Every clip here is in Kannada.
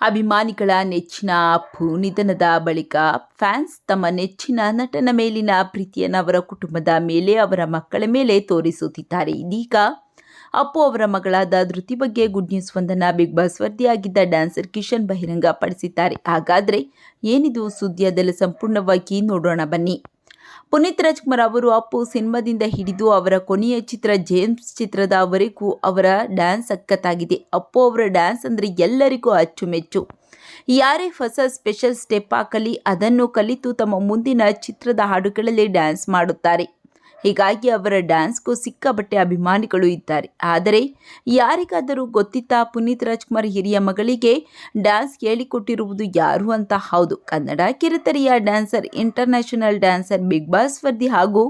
ಅಭಿಮಾನಿಗಳ ನೆಚ್ಚಿನ ಅಪ್ಪು ನಿಧನದ ಬಳಿಕ ಫ್ಯಾನ್ಸ್ ತಮ್ಮ ನೆಚ್ಚಿನ ನಟನ ಮೇಲಿನ ಪ್ರೀತಿಯನ್ನು ಅವರ ಕುಟುಂಬದ ಮೇಲೆ, ಅವರ ಮಕ್ಕಳ ಮೇಲೆ ತೋರಿಸುತ್ತಿದ್ದಾರೆ. ಇದೀಗ ಅಪ್ಪು ಅವರ ಮಗಳಾದ ಧೃತಿ ಬಗ್ಗೆ ಗುಡ್ ನ್ಯೂಸ್ ಒಂದನ್ನು ಬಿಗ್ ಬಾಸ್ ವರದಿಯಾಗಿದ್ದ ಡ್ಯಾನ್ಸರ್ ಕಿಶನ್ ಬಹಿರಂಗ ಪಡಿಸಿದ್ದಾರೆ ಹಾಗಾದರೆ ಏನಿದು ಸುದ್ದಿ ಅದೆಲ್ಲ ಸಂಪೂರ್ಣವಾಗಿ ನೋಡೋಣ ಬನ್ನಿ. ಪುನೀತ್ ರಾಜ್ಕುಮಾರ್ ಅವರು ಅಪ್ಪು ಸಿನಿಮಾದಿಂದ ಹಿಡಿದು ಅವರ ಕೊನೆಯ ಚಿತ್ರ ಜೇಮ್ಸ್ ಚಿತ್ರದವರೆಗೂ ಅವರ ಡ್ಯಾನ್ಸ್ ಸಖತ್ತಾಗಿದೆ. ಅಪ್ಪು ಅವರ ಡ್ಯಾನ್ಸ್ ಅಂದರೆ ಎಲ್ಲರಿಗೂ ಅಚ್ಚುಮೆಚ್ಚು. ಯಾರೇ ಹೊಸ ಸ್ಪೆಷಲ್ ಸ್ಟೆಪ್ ಹಾಕಲಿ, ಅದನ್ನು ಕಲಿತು ತಮ್ಮ ಮುಂದಿನ ಚಿತ್ರದ ಹಾಡುಗಳಲ್ಲಿ ಡ್ಯಾನ್ಸ್ ಮಾಡುತ್ತಾರೆ. ಹೀಗಾಗಿ ಅವರ ಡ್ಯಾನ್ಸ್ಗೂ ಸಿಕ್ಕಾಬಟ್ಟೆ ಅಭಿಮಾನಿಗಳು ಇದ್ದಾರೆ. ಆದರೆ ಯಾರಿಗಾದರೂ ಗೊತ್ತಿತ್ತಾ ಪುನೀತ್ ರಾಜ್ಕುಮಾರ್ ಹಿರಿಯ ಮಗಳಿಗೆ ಡ್ಯಾನ್ಸ್ ಹೇಳಿಕೊಟ್ಟಿರುವುದು ಯಾರು ಅಂತ? ಹೌದು, Kannada ಕಿರುತೆರೆಯ dancer, international dancer Bigg Boss ಸ್ಪರ್ಧಿ ಹಾಗೂ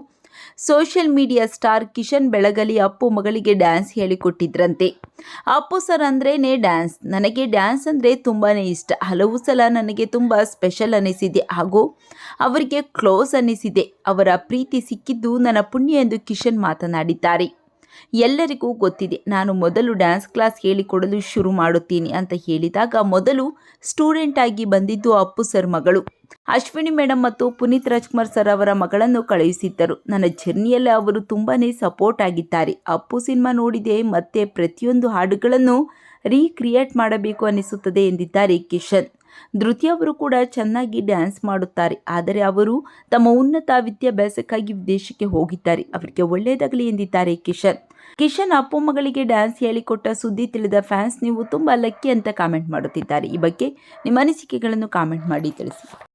social media star Kishan Belagali Appu ಮಗಳಿಗೆ ಡ್ಯಾನ್ಸ್ ಹೇಳಿಕೊಟ್ಟಿದ್ರಂತೆ. ಅಪ್ಪು ಸರ್ ಅಂದ್ರೇನೆ ಡ್ಯಾನ್ಸ್. ನನಗೆ ಡ್ಯಾನ್ಸ್ ಅಂದರೆ ತುಂಬಾ ಇಷ್ಟ. ಹಲವು ಸಲ ನನಗೆ ತುಂಬ ಸ್ಪೆಷಲ್ ಅನಿಸಿದೆ. ಹಾಗೂ ಅವರಿಗೆ ಕ್ಲೋಸ್ ಅನಿಸಿದೆ. ಅವರ ಪ್ರೀತಿ ಸಿಕ್ಕಿದ್ದು ನನ್ನ ಪುಣ್ಯ ಎಂದು ಕಿಶನ್ ಮಾತನಾಡಿದ್ದಾರೆ. ಎಲ್ಲರಿಗೂ ಗೊತ್ತಿದೆ, ನಾನು ಮೊದಲು ಡ್ಯಾನ್ಸ್ ಕ್ಲಾಸ್ ಹೇಳಿಕೊಡಲು ಶುರು ಮಾಡುತ್ತೀನಿ ಅಂತ ಹೇಳಿದಾಗ ಮೊದಲು ಸ್ಟೂಡೆಂಟ್ ಆಗಿ ಬಂದಿದ್ದು ಅಪ್ಪು ಸರ್ ಮಗಳು. ಅಶ್ವಿನಿ ಮೇಡಮ್ ಮತ್ತು ಪುನೀತ್ ರಾಜ್ಕುಮಾರ್ ಸರ್ ಅವರ ಮಗಳನ್ನು ಕಳುಹಿಸಿದ್ದರು. ನನ್ನ ಜರ್ನಿಯಲ್ಲಿ ಅವರು ತುಂಬಾ ಸಪೋರ್ಟ್ ಆಗಿದ್ದಾರೆ. ಅಪ್ಪು ಸಿನಿಮಾ ನೋಡಿದೆ, ಮತ್ತೆ ಪ್ರತಿಯೊಂದು ಹಾಡುಗಳನ್ನು ರೀಕ್ರಿಯೇಟ್ ಮಾಡಬೇಕು ಅನಿಸುತ್ತದೆ ಎಂದಿದ್ದಾರೆ ಕಿಶನ್. ಧೃತಿ ಅವರು ಕೂಡ ಚೆನ್ನಾಗಿ ಡ್ಯಾನ್ಸ್ ಮಾಡುತ್ತಾರೆ. ಆದರೆ ಅವರು ತಮ್ಮ ಉನ್ನತ ವಿದ್ಯಾಭ್ಯಾಸಕ್ಕಾಗಿ ವಿದೇಶಕ್ಕೆ ಹೋಗಿದ್ದಾರೆ. ಅವರಿಗೆ ಒಳ್ಳೆಯದಾಗಲಿ ಎಂದಿದ್ದಾರೆ ಕಿಶನ್. ಕಿಶನ್ ಅಪ್ಪು ಮಗಳಿಗೆ ಡ್ಯಾನ್ಸ್ ಹೇಳಿಕೊಟ್ಟ ಸುದ್ದಿ ತಿಳಿದ ಫ್ಯಾನ್ಸ್ ನೀವು ತುಂಬ ಲಕ್ಕಿ ಅಂತ ಕಾಮೆಂಟ್ ಮಾಡುತ್ತಿದ್ದಾರೆ. ಈ ಬಗ್ಗೆ ನಿಮ್ಮ ಅನಿಸಿಕೆಗಳನ್ನು ಕಾಮೆಂಟ್ ಮಾಡಿ ತಿಳಿಸಿ.